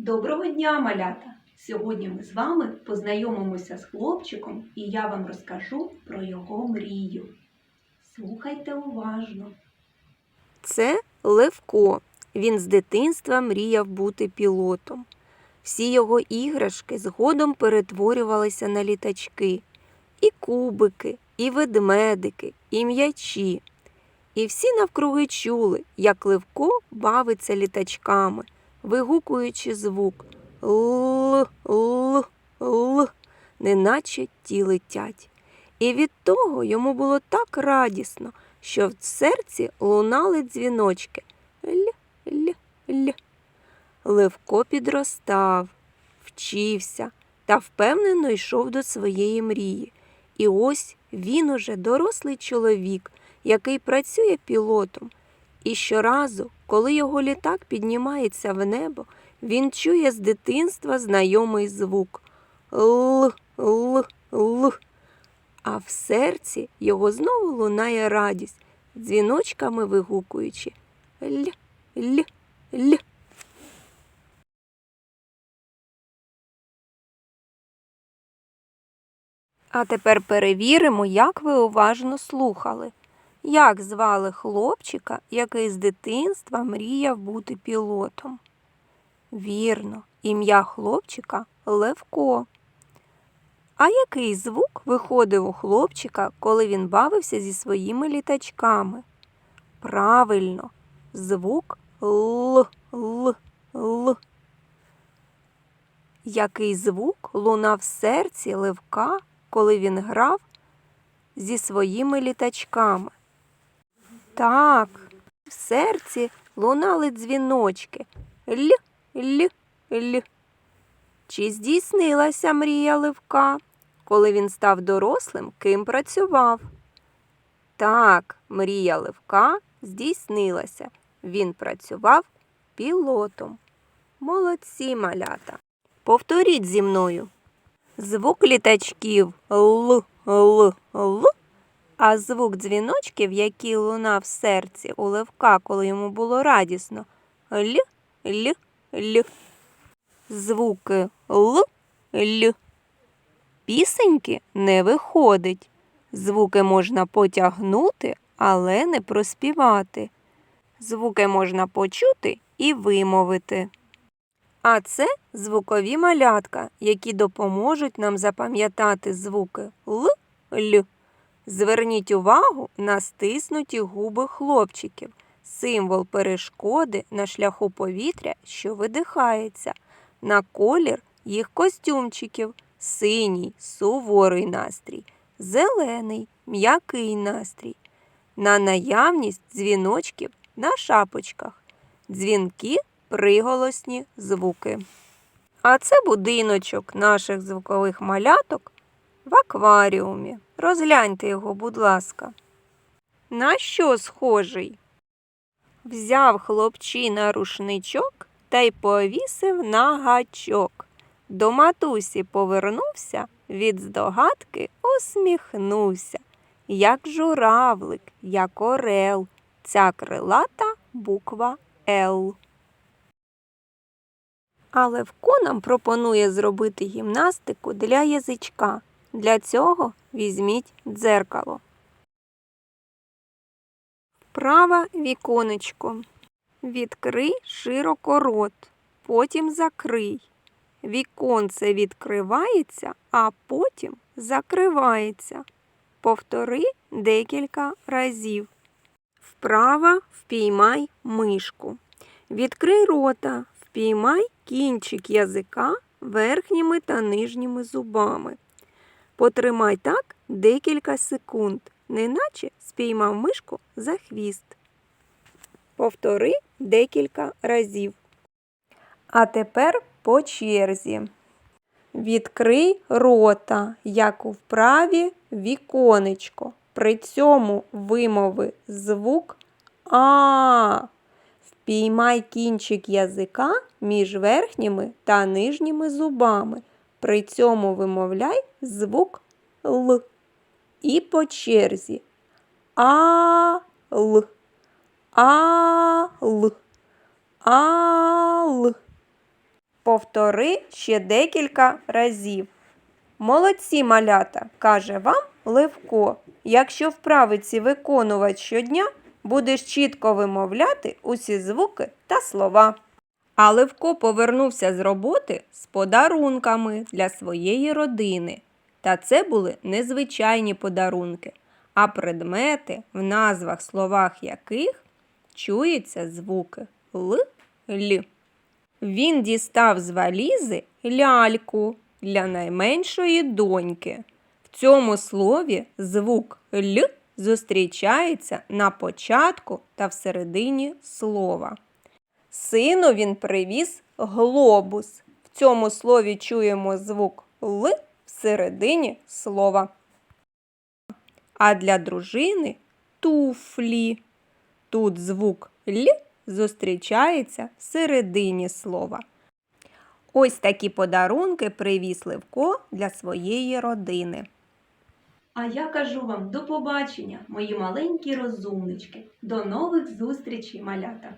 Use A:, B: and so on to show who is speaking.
A: Доброго дня, малята! Сьогодні ми з вами познайомимося з хлопчиком і я вам розкажу про його мрію. Слухайте уважно.
B: Це Левко. Він з дитинства мріяв бути пілотом. Всі його іграшки згодом перетворювалися на літачки. І кубики, і ведмедики, і м'ячі. І всі навкруги чули, як Левко бавиться літачками, вигукуючи звук Л, Л, Л, неначе ті летять. І від того йому було так радісно, що в серці лунали дзвіночки. Л, Л, Л. Левко підростав, вчився та впевнено йшов до своєї мрії. І ось він уже дорослий чоловік, який працює пілотом. І щоразу, коли його літак піднімається в небо, він чує з дитинства знайомий звук Л, Л, Л. А в серці його знову лунає радість, дзвіночками вигукуючи Л, Л, Л. А тепер перевіримо, як ви уважно слухали. Як звали хлопчика, який з дитинства мріяв бути пілотом? Вірно, ім'я хлопчика Левко. А який звук виходив у хлопчика, коли він бавився зі своїми літачками? Правильно, звук Л, Л, Л. Який звук лунав в серці Левка, коли він грав зі своїми літачками? Так, в серці лунали дзвіночки Л, Л, Л. Чи здійснилася мрія Левка, коли він став дорослим, ким працював? Так, мрія Левка здійснилася. Він працював пілотом. Молодці малята. Повторіть зі мною. Звук літачків Л, Л, Л, а звук дзвіночків, який лунав в серці у Левка, коли йому було радісно Л, Л, Л. Звуки Л, Л. Пісеньки не виходить. Звуки можна потягнути, але не проспівати. Звуки можна почути і вимовити. А це звукові малятка, які допоможуть нам запам'ятати звуки Л, Л. Зверніть увагу на стиснуті губи хлопчиків, символ перешкоди на шляху повітря, що видихається, на колір їх костюмчиків, синій суворий настрій, зелений м'який настрій, на наявність дзвіночків на шапочках, дзвінки приголосні звуки. А це будиночок наших звукових маляток в акваріумі. Розгляньте його, будь ласка. На що схожий? Взяв хлопчина рушничок та й повісив на гачок. До матусі повернувся, від здогадки усміхнувся. Як журавлик, як орел, ця крилата буква Л. А Левко нам пропонує зробити гімнастику для язичка. Для цього візьміть дзеркало. Вправа віконечко. Відкрий широко рот, потім закрий. Віконце відкривається, а потім закривається. Повтори декілька разів. Вправа впіймай мишку. Відкрий рота, впіймай кінчик язика верхніми та нижніми зубами. Потримай так декілька секунд, неначе спіймав мишку за хвіст. Повтори декілька разів. А тепер по черзі. Відкрий рота, як у вправі віконечко. При цьому вимови звук А. Впіймай кінчик язика між верхніми та нижніми зубами. При цьому вимовляй звук Л. І по черзі. А-Л. А-Л. А-Л. Повтори ще декілька разів. Молодці малята, каже вам Левко. Якщо вправи ці виконувати щодня, будеш чітко вимовляти усі звуки та слова. А Левко повернувся з роботи з подарунками для своєї родини. Та це були незвичайні подарунки, а предмети, в назвах словах яких чуються звуки Л, Л. Він дістав з валізи ляльку для найменшої доньки. В цьому слові звук Л зустрічається на початку та всередині слова. Сину він привіз глобус. В цьому слові чуємо звук Л всередині слова. А для дружини туфлі. Тут звук Л зустрічається всередині слова. Ось такі подарунки привіз Левко для своєї родини.
A: А я кажу вам до побачення, мої маленькі розумнички. До нових зустрічей, малята!